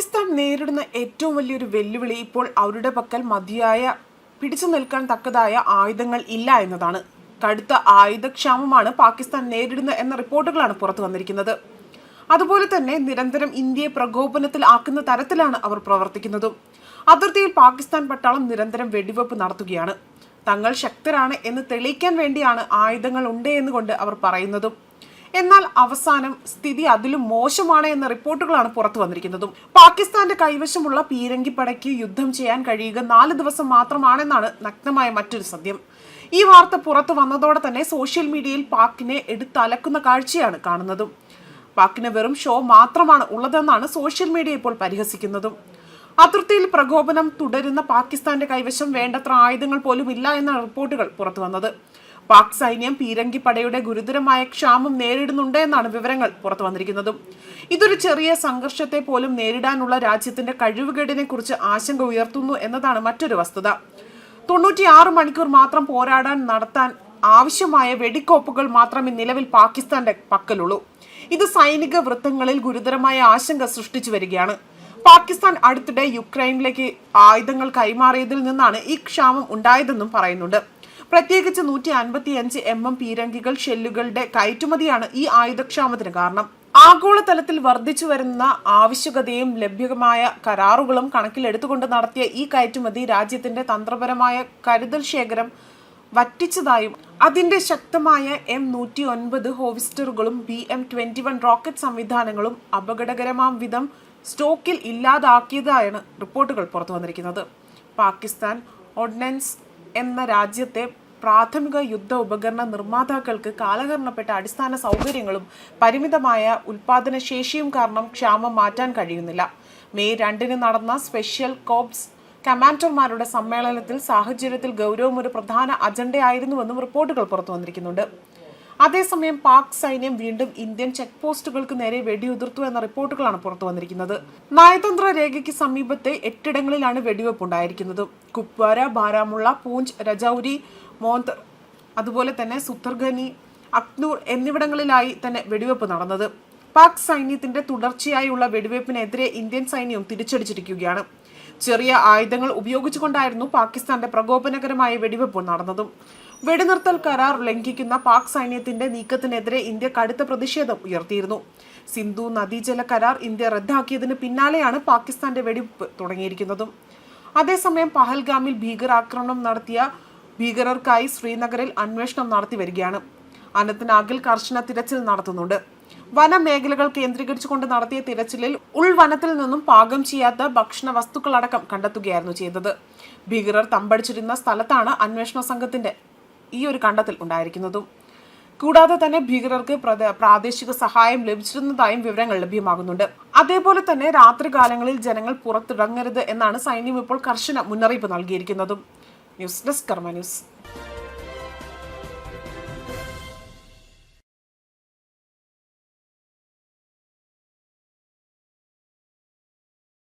പാകിസ്ഥാൻ നേരിടുന്ന ഏറ്റവും വലിയൊരു വെല്ലുവിളി ഇപ്പോൾ അവരുടെ പക്കൽ മതിയായ പിടിച്ചു നിൽക്കാൻ തക്കതായ ആയുധങ്ങൾ ഇല്ല എന്നതാണ്. കടുത്ത ആയുധക്ഷാമമാണ് പാകിസ്ഥാൻ നേരിടുന്നത് എന്ന റിപ്പോർട്ടുകളാണ് പുറത്തു വന്നിരിക്കുന്നത്. അതുപോലെ തന്നെ നിരന്തരം ഇന്ത്യയെ പ്രകോപനത്തിൽ ആക്കുന്ന തരത്തിലാണ് അവർ പ്രവർത്തിക്കുന്നതും. അതിർത്തിയിൽ പാകിസ്ഥാൻ പട്ടാളം നിരന്തരം വെടിവെപ്പ് നടത്തുകയാണ്. തങ്ങൾ ശക്തരാണ് എന്ന് തെളിയിക്കാൻ വേണ്ടിയാണ് ആയുധങ്ങൾ ഉണ്ട് എന്നുകൊണ്ട് അവർ പറയുന്നതും. എന്നാൽ അവസാനം സ്ഥിതി അതിലും മോശമാണ് എന്ന റിപ്പോർട്ടുകളാണ് പുറത്തു വന്നിരിക്കുന്നതും. പാകിസ്ഥാന്റെ കൈവശമുള്ള പീരങ്കിപ്പടയ്ക്ക് യുദ്ധം ചെയ്യാൻ കഴിയുക നാല് ദിവസം മാത്രമാണെന്നാണ് നഗ്നമായ മറ്റൊരു സത്യം. ഈ വാർത്ത പുറത്തു വന്നതോടെ തന്നെ സോഷ്യൽ മീഡിയയിൽ പാക്കിനെ എടുത്തലക്കുന്ന കാഴ്ചയാണ് കാണുന്നതും. പാക്കിന് വെറും ഷോ മാത്രമാണ് ഉള്ളതെന്നാണ് സോഷ്യൽ മീഡിയ ഇപ്പോൾ പരിഹസിക്കുന്നതും. അതിർത്തിയിൽ പ്രകോപനം തുടരുന്ന പാകിസ്ഥാന്റെ കൈവശം വേണ്ടത്ര ആയുധങ്ങൾ പോലും ഇല്ല എന്ന റിപ്പോർട്ടുകൾ പുറത്തു വന്നത്. പാക് സൈന്യം പീരങ്കിപ്പടയുടെ ഗുരുതരമായ ക്ഷാമം നേരിടുന്നുണ്ട് എന്നാണ് വിവരങ്ങൾ പുറത്തു വന്നിരിക്കുന്നതും. ഇതൊരു ചെറിയ സംഘർഷത്തെ പോലും നേരിടാനുള്ള രാജ്യത്തിന്റെ കഴിവുകേടിനെ കുറിച്ച് ആശങ്ക ഉയർത്തുന്നു എന്നതാണ് മറ്റൊരു വസ്തുത. തൊണ്ണൂറ്റിയാറ് മണിക്കൂർ മാത്രം പോരാടാൻ നടത്താൻ ആവശ്യമായ വെടിക്കോപ്പുകൾ മാത്രമേ നിലവിൽ പാകിസ്ഥാന്റെ പക്കലുള്ളൂ. ഇത് സൈനിക വൃത്തങ്ങളിൽ ഗുരുതരമായ ആശങ്ക സൃഷ്ടിച്ചു വരികയാണ്. പാകിസ്ഥാൻ അടുത്തിടെ യുക്രൈനിലേക്ക് ആയുധങ്ങൾ കൈമാറിയതിൽ നിന്നാണ് ഈ ക്ഷാമം ഉണ്ടായതെന്നും പറയുന്നുണ്ട്. പ്രത്യേകിച്ച് നൂറ്റി അൻപത്തി അഞ്ച് എം എം പീരങ്കികൾ ഷെല്ലുകളുടെ കയറ്റുമതിയാണ് ഈ ആയുധക്ഷാമത്തിന് കാരണം. ആഗോളതലത്തിൽ വർദ്ധിച്ചു വരുന്ന ആവശ്യകതയും ലഭ്യമായ കരാറുകളും കണക്കിലെടുത്തുകൊണ്ട് നടത്തിയ ഈ കയറ്റുമതി രാജ്യത്തിന്റെ തന്ത്രപരമായ കരുതൽ ശേഖരം വറ്റിച്ചതായും അതിന്റെ ശക്തമായ എം നൂറ്റി ഒൻപത് ഹോവിസ്റ്ററുകളും B M twenty one rocket സംവിധാനങ്ങളും അപകടകരമാം വിധം സ്റ്റോക്കിൽ ഇല്ലാതാക്കിയതായാണ് റിപ്പോർട്ടുകൾ പുറത്തു വന്നിരിക്കുന്നത് പാകിസ്ഥാൻ ഓർഡിനൻസ് എന്ന രാജ്യത്തെ പ്രാഥമിക യുദ്ധ ഉപകരണ നിർമ്മാതാക്കൾക്ക് കാലഹരണപ്പെട്ട അടിസ്ഥാന സൗകര്യങ്ങളും പരിമിതമായ ഉൽപാദന ശേഷിയും കാരണം ക്ഷാമം മാറ്റാൻ കഴിയുന്നില്ല. മെയ് രണ്ടിന് നടന്ന സ്പെഷ്യൽ കോപ്സ് കമാൻഡർമാരുടെ സമ്മേളനത്തിൽ സാഹചര്യത്തിൽ ഗൗരവം ഒരു പ്രധാന അജണ്ടയായിരുന്നുവെന്നും റിപ്പോർട്ടുകൾ പുറത്തു വന്നിരിക്കുന്നുണ്ട് അതേസമയം പാക് സൈന്യം വീണ്ടും ഇന്ത്യൻ ചെക്ക് പോസ്റ്റുകൾക്ക് നേരെ വെടിയുതിർത്തു എന്ന റിപ്പോർട്ടുകളാണ് പുറത്തു വന്നിരിക്കുന്നത്. നയതന്ത്ര രേഖയ്ക്ക് സമീപത്തെ എട്ടിടങ്ങളിലാണ് വെടിവെപ്പ് ഉണ്ടായിരിക്കുന്നത്. കുപ്വാര ബാരാമുള്ള പൂഞ്ച് രജൌരി മോന്ത് അതുപോലെ തന്നെ സുത്തർഗനി അക്നൂർ എന്നിവിടങ്ങളിലായി തന്നെ വെടിവെപ്പ് നടന്നത്. പാക് സൈന്യത്തിന്റെ തുടർച്ചയായുള്ള വെടിവെപ്പിനെതിരെ ഇന്ത്യൻ സൈന്യവും തിരിച്ചടിച്ചിരിക്കുകയാണ്. ചെറിയ ആയുധങ്ങൾ ഉപയോഗിച്ചുകൊണ്ടായിരുന്നു പാകിസ്ഥാന്റെ പ്രകോപനകരമായ വെടിവെപ്പ് നടന്നതും. വെടിനിർത്തൽ കരാർ ലംഘിക്കുന്ന പാക് സൈന്യത്തിന്റെ നീക്കത്തിനെതിരെ ഇന്ത്യ കടുത്ത പ്രതിഷേധം ഉയർത്തിയിരുന്നു. സിന്ധു നദീജല കരാർ ഇന്ത്യ റദ്ദാക്കിയതിന് പിന്നാലെയാണ് പാകിസ്ഥാന്റെ വെടിവെപ്പ് തുടങ്ങിയിരിക്കുന്നതും. അതേസമയം പഹൽഗാമിൽ ഭീകരാക്രമണം നടത്തിയ ഭീകരർക്കായി ശ്രീനഗറിൽ അന്വേഷണം നടത്തി വരികയാണ്. അനന്ത്നാഗിൽ കർശന തിരച്ചിൽ നടത്തുന്നുണ്ട്. വനമേഖലകൾ കേന്ദ്രീകരിച്ചുകൊണ്ട് നടത്തിയ തിരച്ചിലിൽ ഉൾവനത്തിൽ നിന്നും പാകം ചെയ്യാത്ത ഭക്ഷണ വസ്തുക്കളടക്കം കണ്ടെത്തുകയായിരുന്നു ചെയ്തത്. ഭീകരർ തമ്പടിച്ചിരുന്ന സ്ഥലത്താണ് അന്വേഷണ സംഘത്തിന്റെ ഈ ഒരു കണ്ടെത്തൽ ഉണ്ടായിരിക്കുന്നതും. കൂടാതെ തന്നെ ഭീകരർക്ക് പ്രാദേശിക സഹായം ലഭിച്ചിരുന്നതായും വിവരങ്ങൾ ലഭ്യമാകുന്നുണ്ട്. അതേപോലെ തന്നെ രാത്രികാലങ്ങളിൽ ജനങ്ങൾ പുറത്തിറങ്ങരുത് എന്നാണ് സൈന്യം ഇപ്പോൾ കർശന മുന്നറിയിപ്പ് നൽകിയിരിക്കുന്നതും. News desk Karma news.